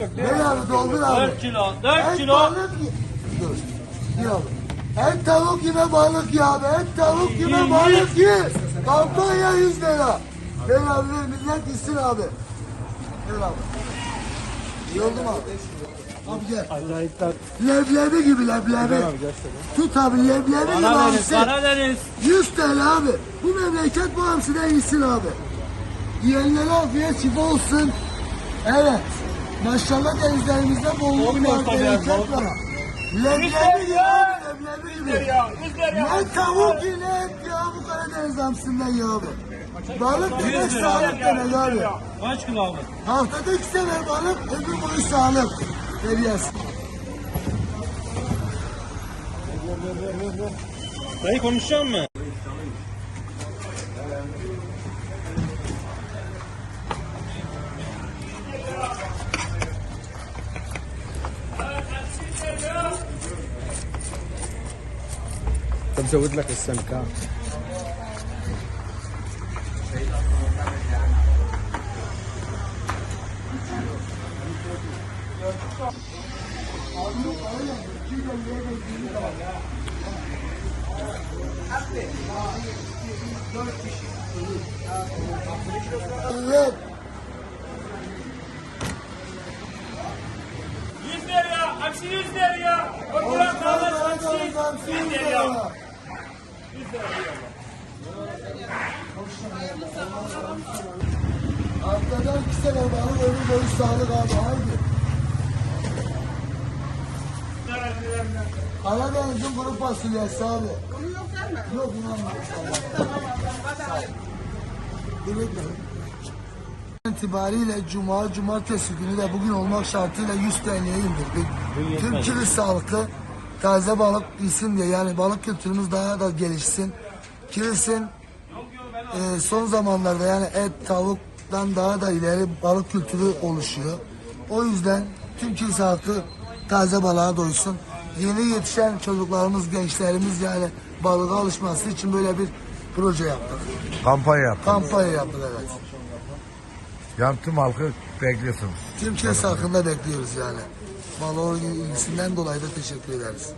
Ne abi doldur abi. 4 kilo, 4 Et kilo. balık Dur. Abi. Et tavuk gibi balık ya abi. Et tavuk gibi balık ye. Kampanya 100 lira. Ver abi ver millet gitsin abi. Ver abi. İyi oldu mu abi? Abi gel. Leblebi gibi leblebi. Tut abi leblebi gibi Karadeniz, hamsi. Karadeniz. 100 TL abi. Bu memleket bu hamsiden gitsin abi. Yiyenlere afiyet şifa olsun. Evet. Maşallah denizlerimizde bolluk var, tabii yani, bereket balık. var. Leblebi abi, leblebi gibi. Ne tavuk ki ne et ya bu Karadeniz hamsinden ya abi. Balık demek sağlık demek abi. Kaç kilo abi? Haftada iki sefer balık, ömür boyu sağlık. Seviyesi. Dayı konuşacak mı? طب زود لك السمكة Evet. 100 lira, aksi 100 lira. Oturan kalmaz, aksi 100 lira. Haftada iki sefer balık, ömür boyu sağlık abi. Haydi. Karadeniz'in kuru fasulyesi abi. Bunu yok mi? Yok bunu almamış. itibariyle Cuma, Cumartesi günü de bugün olmak şartıyla 100 TL'ye indirdik. Tüm kiri sağlıklı taze balık yesin diye yani balık kültürümüz daha da gelişsin. Kirisin e, son zamanlarda yani et, tavuktan daha da ileri balık kültürü oluşuyor. O yüzden tüm kiri sağlıklı taze balığa doysun. Yeni yetişen çocuklarımız, gençlerimiz yani balığa alışması için böyle bir proje yaptık. Kampanya yaptım. Kampanya yaptık evet. Yani tüm halkı bekliyorsunuz. Tüm kez hakkında bekliyoruz yani. Balon ilgisinden dolayı da teşekkür ederiz.